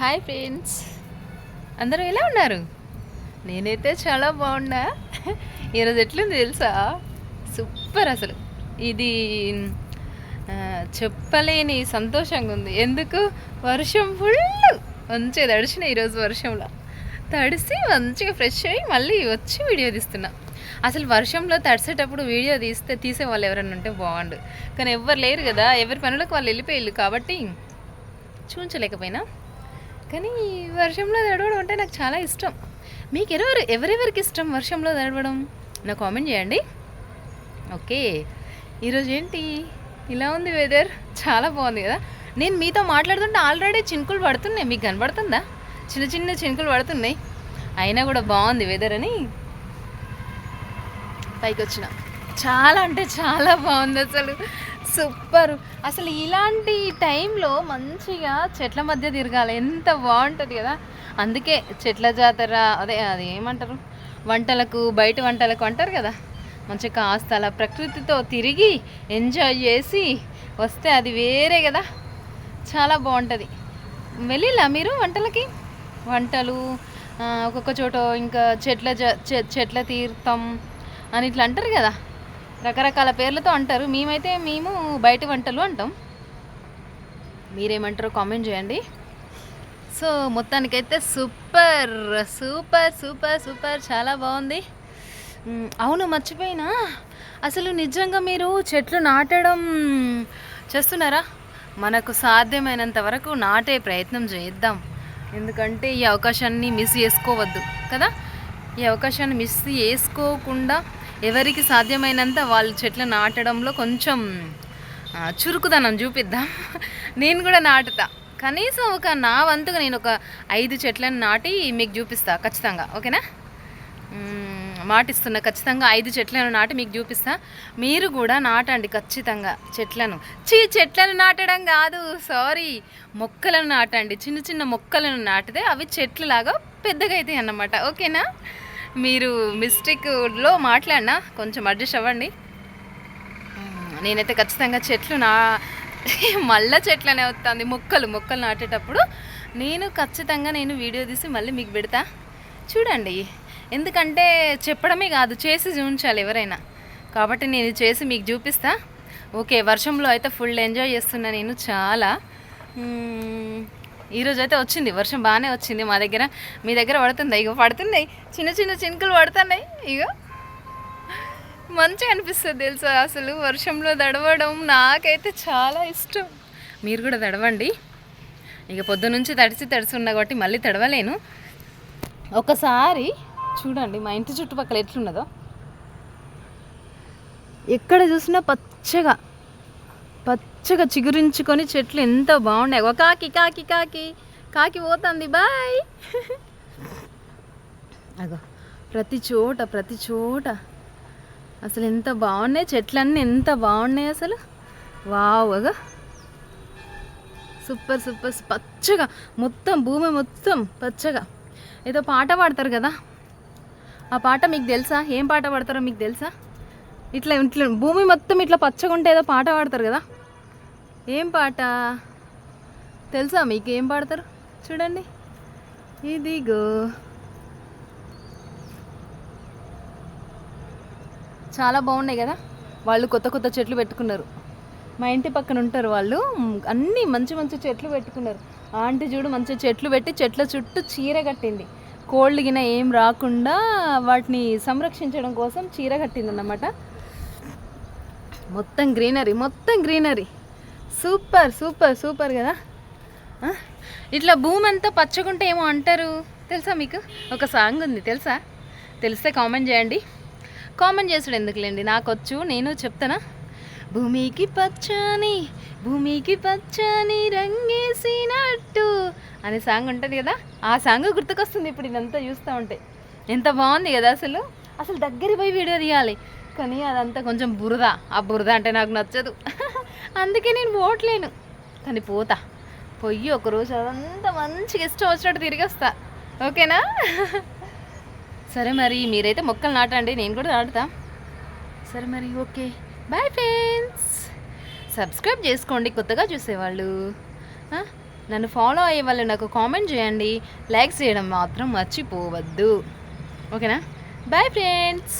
Hi friends అందరూ ఎలా ఉన్నారు? నేనైతే చాలా బాగున్నా. ఈరోజు ఎట్లుంది తెలుసా? సూపర్ అసలు. ఇది చెప్పలేని సంతోషంగా ఉంది. ఎందుకు? వర్షం ఫుల్ మంచిగా తడిచిన ఈరోజు వర్షంలో. తడిసి మంచిగా ఫ్రెష్ అయ్యి మళ్ళీ వచ్చి వీడియో తీస్తున్నా. అసలు వర్షంలో తడిసేటప్పుడు వీడియో తీస్తే తీసే వాళ్ళు ఎవరైనా ఉంటే బాగుండు. కానీ ఎవరు లేరు కదా. ఎవరి పనులకు వాళ్ళు వెళ్ళిపోయారు కాబట్టి చూంచలేకపోయినా కానీ వర్షంలో తడవడం అంటే నాకు చాలా ఇష్టం. మీకు ఎవరు ఎవరెవరికి ఇష్టం వర్షంలో తడవడం? నా కామెంట్ చేయండి. ఓకే. ఈరోజు ఏంటి? ఇలా ఉంది వెదర్ చాలా బాగుంది కదా. నేను మీతో మాట్లాడుతుంటే ఆల్రెడీ చినుకులు పడుతున్నాయి. మీకు కనబడుతుందా? చిన్న చిన్న చినుకులు పడుతున్నాయి. అయినా కూడా బాగుంది వెదర్ అని. పైకి వచ్చిన చాలా అంటే చాలా బాగుంది అసలు. సూపర్. అసలు ఇలాంటి టైంలో మంచిగా చెట్ల మధ్య తిరగాలి. ఎంత బాగుంటుంది కదా. అందుకే చెట్ల జాతర అదే అది ఏమంటారు? వంటలకు బయట వంటలకు అంటారు కదా. మంచిగా కాస్త అలా ప్రకృతితో తిరిగి ఎంజాయ్ చేసి వస్తే అది వేరే కదా. చాలా బాగుంటుంది. వెళ్ళిలా మీరు వంటలకి? వంటలు ఒక్కొక్క చోట ఇంకా చెట్ల చె- చెట్ల తీర్థం అని ఇట్లా అంటారు కదా. రకరకాల పేర్లతో అంటారు. మేమైతే మేము బయట వంటలు అంటాం. మీరేమంటారో కామెంట్ చేయండి. సో మొత్తానికైతే సూపర్ సూపర్ సూపర్ సూపర్ చాలా బాగుంది. అవును మర్చిపోయినా. అసలు నిజంగా మీరు చెట్లు నాటడం చేస్తున్నారా? మనకు సాధ్యమైనంత వరకు నాటే ప్రయత్నం చేద్దాం. ఎందుకంటే ఈ అవకాశాన్ని మిస్ చేసుకోవద్దు కదా? ఈ అవకాశాన్ని మిస్ చేసుకోకుండా ఎవరికి సాధ్యమైనంత వాళ్ళు చెట్లు నాటడంలో కొంచెం చురుకుదనం చూపిద్దాం. నేను కూడా నాటుతా. కనీసం ఒక నా వంతుగా నేను ఒక ఐదు చెట్లను నాటి మీకు చూపిస్తా ఖచ్చితంగా. ఓకేనా? మ్మ్, మాటిస్తున్నా ఖచ్చితంగా ఐదు చెట్లను నాటి మీకు చూపిస్తా. మీరు కూడా నాటండి ఖచ్చితంగా చెట్లను. చీ చెట్లను నాటడం కాదు సారీ. మొక్కలను నాటండి. చిన్న చిన్న మొక్కలను నాటితే అవి చెట్లులాగా పెద్దగా అవుతాయి అన్నమాట ఓకేనా? మీరు మిస్టేక్లో మాట్లాడినా కొంచెం అడ్జస్ట్ అవ్వండి. నేనైతే ఖచ్చితంగా చెట్లు నా మళ్ళీ చెట్లనే వస్తుంది. మొక్కలు మొక్కలు నాటేటప్పుడు నేను ఖచ్చితంగా నేను వీడియో తీసి మళ్ళీ మీకు పెడతా. చూడండి. ఎందుకంటే చెప్పడమే కాదు చేసి చూపించాలి ఎవరైనా. కాబట్టి నేను చేసి మీకు చూపిస్తా. ఓకే వర్షంలో అయితే ఫుల్ ఎంజాయ్ చేస్తున్నా నేను చాలా. ఈరోజు అయితే వచ్చింది వర్షం బాగానే వచ్చింది మా దగ్గర. మీ దగ్గర పడుతుంది? ఇగో పడుతున్నాయి. చిన్న చిన్న చినుకులు పడుతున్నాయి. ఇగో మంచిగా అనిపిస్తుంది తెలుసా అసలు వర్షంలో తడవడం. నాకైతే చాలా ఇష్టం. మీరు కూడా తడవండి. ఇక పొద్దు నుంచి తడిచి ఉన్నా కాబట్టి మళ్ళీ తడవలేను. ఒకసారి చూడండి మా ఇంటి చుట్టుపక్కల ఎట్లున్నదో. ఎక్కడ చూసినా పచ్చగా. పచ్చగా చిగురించుకొని చెట్లు ఎంత బాగున్నాయి. ఒక కాకి కాకి కాకి కాకి పోతుంది బాయ్. అగో ప్రతి చోట ప్రతి చోట అసలు ఎంత బాగున్నాయి. చెట్లన్నీ ఎంత బాగున్నాయి అసలు. వావ్ అగా. సూపర్ సూపర్ పచ్చగా. మొత్తం భూమి మొత్తం పచ్చగా. ఏదో పాట పాడతారు కదా. ఆ పాట మీకు తెలుసా? ఏం పాట పాడతారో మీకు తెలుసా? ఇట్లా ఇట్లా భూమి మొత్తం ఇట్లా పచ్చగా ఉంటే ఏదో పాట పాడతారు కదా. ఏం పాట? తెలుసా మీకు ఏం పాడతారు? చూడండి. ఇదిగో. చాలా బాగున్నాయి కదా? వాళ్ళు కొత్త కొత్త చెట్లు పెట్టుకున్నారు. మా ఇంటి పక్కన ఉంటారు వాళ్ళు. అన్నీ మంచి మంచి చెట్లు పెట్టుకున్నారు. ఆంటీ చూడు మంచి చెట్లు పెట్టి చెట్ల చుట్టూ చీర కట్టింది. కోళ్ళు గిన ఏం రాకుండా వాటిని సంరక్షించడం కోసం చీర కట్టింది అన్నమాట మొత్తం గ్రీనరీ మొత్తం గ్రీనరీ. సూపర్ సూపర్ సూపర్ కదా? ఇట్లా భూమి అంతా పచ్చగుంటే ఏమో అంటారు? తెలుసా మీకు? ఒక సాంగ్ ఉంది తెలుసా? తెలిస్తే కామెంట్ చేయండి. కామెంట్ చేసుడు ఎందుకులేండి? నాకు వచ్చు నేను చెప్తానా? భూమికి పచ్చని భూమికి పచ్చని రంగేసినట్టు అనే సాంగ్ ఉంటుంది కదా? ఆ సాంగ్ గుర్తుకొస్తుంది ఇప్పుడు ఇదంతా చూస్తూ ఉంటే. ఎంత బాగుంది కదా అసలు? అసలు దగ్గర పోయి వీడియో తీయాలి. కానీ అదంతా కొంచెం బురద. ఆ బురద అంటే నాకు నచ్చదు. అందుకే నేను పోవట్లేను. కానీ పోతా. పొయ్యి ఒకరోజు అదంతా మంచిగా ఇష్టం వచ్చినట్టు తిరిగి వస్తా. ఓకేనా? సరే మరి మీరైతే మొక్కలు నాటండి నేను కూడా నాటుతా. సరే మరి ఓకే. బాయ్ ఫ్రెండ్స్ సబ్స్క్రైబ్ చేసుకోండి కొత్తగా చూసేవాళ్ళు. నన్ను ఫాలో అయ్యే వాళ్ళు నాకు కామెంట్ చేయండి. లైక్ చేయడం మాత్రం మర్చిపోవద్దు. ఓకేనా? Bye friends